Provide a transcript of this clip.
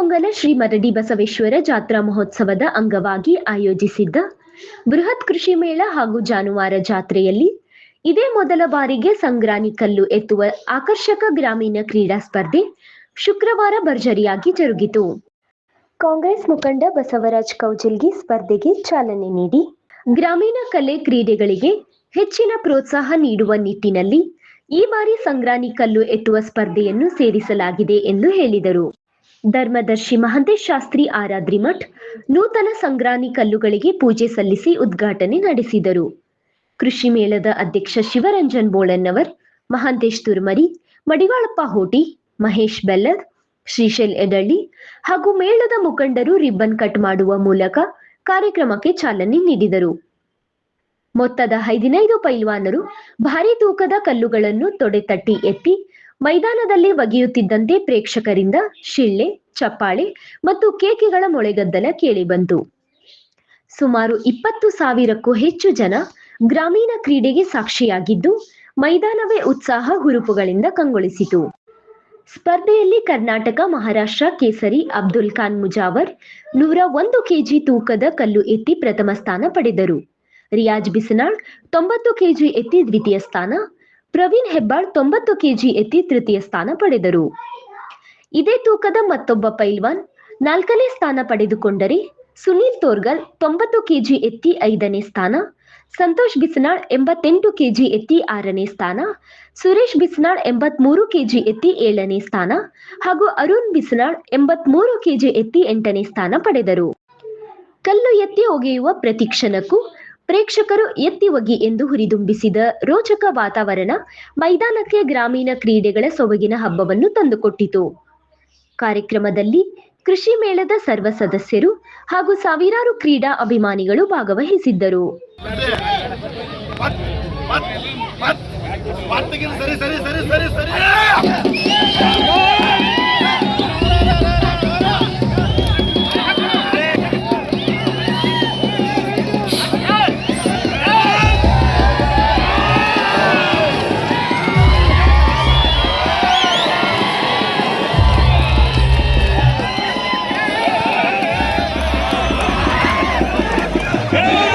ಹೊಂಗಲ ಶ್ರೀ ಮರಡಿ ಬಸವೇಶ್ವರ ಜಾತ್ರಾ ಮಹೋತ್ಸವದ ಅಂಗವಾಗಿ ಆಯೋಜಿಸಿದ್ದ ಬೃಹತ್ ಕೃಷಿ ಮೇಳ ಹಾಗೂ ಜಾನುವಾರ ಜಾತ್ರೆಯಲ್ಲಿ ಇದೇ ಮೊದಲ ಬಾರಿಗೆ ಸಂಗ್ರಾನಿ ಕಲ್ಲು ಎತ್ತುವ ಆಕರ್ಷಕ ಗ್ರಾಮೀಣ ಕ್ರೀಡಾ ಸ್ಪರ್ಧೆ ಶುಕ್ರವಾರ ಭರ್ಜರಿಯಾಗಿ ಜರುಗಿತು. ಕಾಂಗ್ರೆಸ್ ಮುಖಂಡ ಬಸವರಾಜ್ ಕೌಜಲ್ಗಿ ಸ್ಪರ್ಧೆಗೆ ಚಾಲನೆ ನೀಡಿ ಗ್ರಾಮೀಣ ಕಲೆ ಕ್ರೀಡೆಗಳಿಗೆ ಹೆಚ್ಚಿನ ಪ್ರೋತ್ಸಾಹ ನೀಡುವ ನಿಟ್ಟಿನಲ್ಲಿ ಈ ಬಾರಿ ಸಂಗ್ರಾನಿ ಕಲ್ಲು ಎತ್ತುವ ಸ್ಪರ್ಧೆಯನ್ನು ಸೇರಿಸಲಾಗಿದೆ ಎಂದು ಹೇಳಿದರು. ಧರ್ಮದರ್ಶಿ ಮಹಂತೇಶ್ ಶಾಸ್ತ್ರಿ ಆರಾದ್ರಿಮಠ್ ನೂತನ ಸಂಗ್ರಾನಿ ಕಲ್ಲುಗಳಿಗೆ ಪೂಜೆ ಸಲ್ಲಿಸಿ ಉದ್ಘಾಟನೆ ನಡೆಸಿದರು. ಕೃಷಿ ಮೇಳದ ಅಧ್ಯಕ್ಷ ಶಿವರಂಜನ್ ಬೋಳನ್ನವರ್, ಮಹಾಂತೇಶ್ ತುರ್ಮರಿ, ಮಡಿವಾಳಪ್ಪ ಹೋಟಿ, ಮಹೇಶ್ ಬೆಲ್ಲರ್ ಶ್ರೀಶೈಲ್ ಎದಳ್ಳಿ ಹಾಗೂ ಮೇಳದ ಮುಖಂಡರು ರಿಬ್ಬನ್ ಕಟ್ ಮಾಡುವ ಮೂಲಕ ಕಾರ್ಯಕ್ರಮಕ್ಕೆ ಚಾಲನೆ ನೀಡಿದರು. ಮೊತ್ತದ ಹದಿನೈದು ಪೈಲ್ವಾನರು ಭಾರಿ ತೂಕದ ಕಲ್ಲುಗಳನ್ನು ತೊಡೆತಟ್ಟಿ ಎತ್ತಿ ಮೈದಾನದಲ್ಲಿ ಒಗೆಯುತ್ತಿದ್ದಂತೆ ಪ್ರೇಕ್ಷಕರಿಂದ ಶಿಳ್ಳೆ, ಚಪ್ಪಾಳೆ ಮತ್ತು ಕೇಕೆಗಳ ಮೊಳೆಗದ್ದಲ ಕೇಳಿಬಂತು. ಸುಮಾರು ಇಪ್ಪತ್ತು ಸಾವಿರಕ್ಕೂ ಹೆಚ್ಚು ಜನ ಗ್ರಾಮೀಣ ಕ್ರೀಡೆಗೆ ಸಾಕ್ಷಿಯಾಗಿದ್ದು, ಮೈದಾನವೇ ಉತ್ಸಾಹ ಹುರುಪುಗಳಿಂದ ಕಂಗೊಳಿಸಿತು. ಸ್ಪರ್ಧೆಯಲ್ಲಿ ಕರ್ನಾಟಕ, ಮಹಾರಾಷ್ಟ್ರ ಕೇಸರಿ ಅಬ್ದುಲ್ ಖಾನ್ ಮುಜಾವರ್ ನೂರ ಒಂದು ಕೆಜಿ ತೂಕದ ಕಲ್ಲು ಎತ್ತಿ ಪ್ರಥಮ ಸ್ಥಾನ ಪಡೆದರು. ರಿಯಾಜ್ ಬಿಸನಾಳ್ ತೊಂಬತ್ತು ಕೆಜಿ ಎತ್ತಿ ದ್ವಿತೀಯ ಸ್ಥಾನ ಪ್ರವೀಣ್ ಹೆಬ್ಬಾಳ್ ತೊಂಬತ್ತು ಕೆಜಿ ಎತ್ತಿ ತೃತೀಯ ಸ್ಥಾನ ಪಡೆದರು. ಇದೇ ತೂಕದ ಮತ್ತೊಬ್ಬ ಪೈಲ್ವಾನ್ ನಾಲ್ಕನೇ ಸ್ಥಾನ ಪಡೆದುಕೊಂಡರೆ ಸುನೀಲ್ ತೋರ್ಗಲ್ ತೊಂಬತ್ತು ಕೆಜಿ ಎತ್ತಿ ಐದನೇ ಸ್ಥಾನ, ಸಂತೋಷ್ ಬಿಸ್ನಾಳ್ ಎಂಬತ್ತೆಂಟು ಕೆಜಿ ಎತ್ತಿ ಆರನೇ ಸ್ಥಾನ, ಸುರೇಶ್ ಬಿಸ್ನಾಳ್ ಎಂಬತ್ಮೂರು ಕೆಜಿ ಎತ್ತಿ ಏಳನೇ ಸ್ಥಾನ ಹಾಗೂ ಅರುಣ್ ಬಿಸ್ನಾಳ್ ಎಂಬತ್ಮೂರು ಕೆಜಿ ಎತ್ತಿ ಎಂಟನೇ ಸ್ಥಾನ ಪಡೆದರು. ಕಲ್ಲು ಎತ್ತಿ ಒಗೆಯುವ ಪ್ರತಿ ಕ್ಷಣಕ್ಕೂ ಪ್ರೇಕ್ಷಕರು ಎತ್ತಿ ಒಗಿ ಎಂದು ಹುರಿದುಂಬಿಸಿದ ರೋಚಕ ವಾತಾವರಣ ಮೈದಾನಕ್ಕೆ ಗ್ರಾಮೀಣ ಕ್ರೀಡೆಗಳ ಸೊಬಗಿನ ಹಬ್ಬವನ್ನು ತಂದುಕೊಟ್ಟಿತು. ಕಾರ್ಯಕ್ರಮದಲ್ಲಿ ಕೃಷಿ ಮೇಳದ ಸರ್ವ ಸದಸ್ಯರು ಹಾಗೂ ಸಾವಿರಾರು ಕ್ರೀಡಾ ಅಭಿಮಾನಿಗಳು ಭಾಗವಹಿಸಿದ್ದರು. ಸರಿ ಸರಿ ಸರಿ ಸರಿ. Hey!